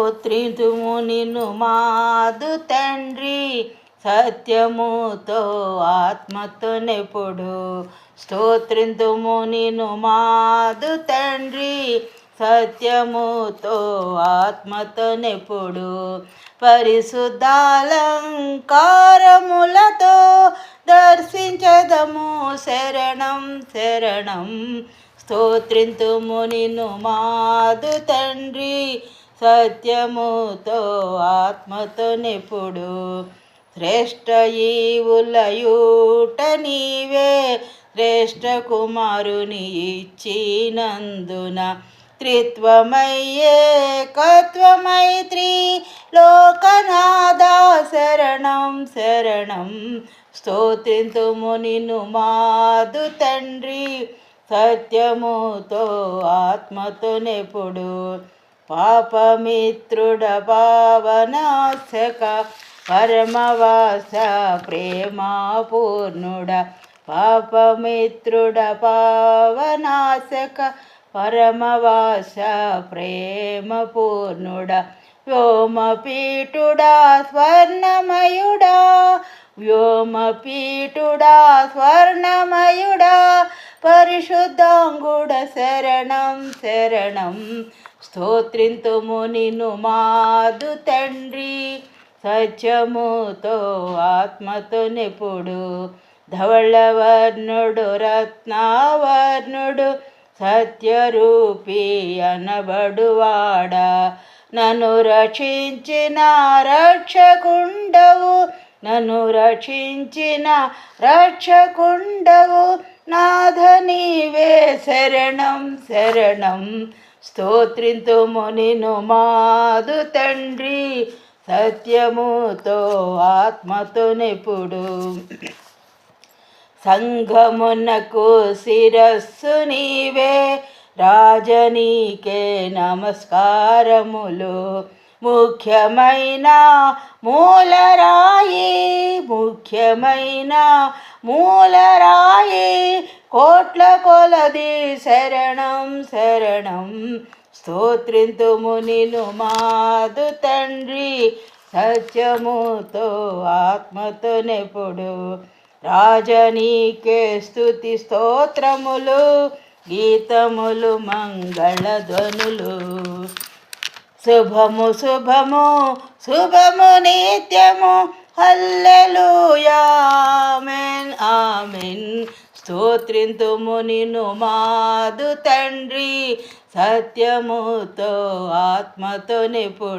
స్తోత్రింతుము నిన్ను మాదు తండ్రి. సత్యముతో ఆత్మతో నెప్పుడు స్తోత్రింతుము నిన్ను మాదు తండ్రి. సత్యముతో ఆత్మతో నెప్పుడు పరిశుద్ధాలంకారములతో దర్శించదము. శరణం శరణం. స్తోత్రింతుము నిన్ను మాదు తండ్రి. సత్యముతో ఆత్మతో నెప్పుడు శ్రేష్ట ఈవులయూట నీవే శ్రేష్ఠ కుమారుని ఇచ్చినందున త్రిత్వమయ్యే కత్వమైత్రి లోకనాదా శరణం శరణం స్తోత్రింతుము నిన్ను మాదు తండ్రి సత్యముతో ఆత్మతో నెప్పుడు పాపమిత్రుడ పావనాశక పరమవాస ప్రేమాపూర్ణుడ పాపమిత్రుడ పావనాశక పరమవాస ప్రేమపూర్ణుడ వ్యోమపీఠుడా స్వర్ణమయుడా వ్యోమపీఠుడా స్వర్ణమయుడా పరిశుద్ధాంగుడ శరణం శరణం. స్తోత్రింతుము నిన్ను మాదు తండ్రి. సత్యముతో ఆత్మతో నిపుడు. ధవళవర్ణుడు రత్నావర్ణుడు సత్యరూపి అనబడువాడ. నన్ను రక్షించిన రక్షకుండవు. నన్ను రక్షించిన రక్షకుండవు. శరణం శరణం. స్తోత్రింతుము మునిను మాదు తండ్రి. సత్యముతో ఆత్మతో నిపుడు. సంఘమునకు శిరస్సు నీవే. రాజనీకే నమస్కారములు. ముఖ్యమైన మూలరాయి ముఖ్యమైన మూలరాయి. కోట్ల కొలది శరణం శరణం. స్తోత్రింతుము నిన్ను మాదు తండ్రి. సత్యముతో ఆత్మతో నెప్పుడు. రాజనీకే స్థుతి స్తోత్రములు గీతములు మంగళధ్వనులు శుభము శుభము శుభము నిత్యము. హల్లెలూయామెన్ ఆమెన్ స్తోత్రింతుము నిన్ను మాదు తండ్రి. సత్యముతో ఆత్మతో నిపుడు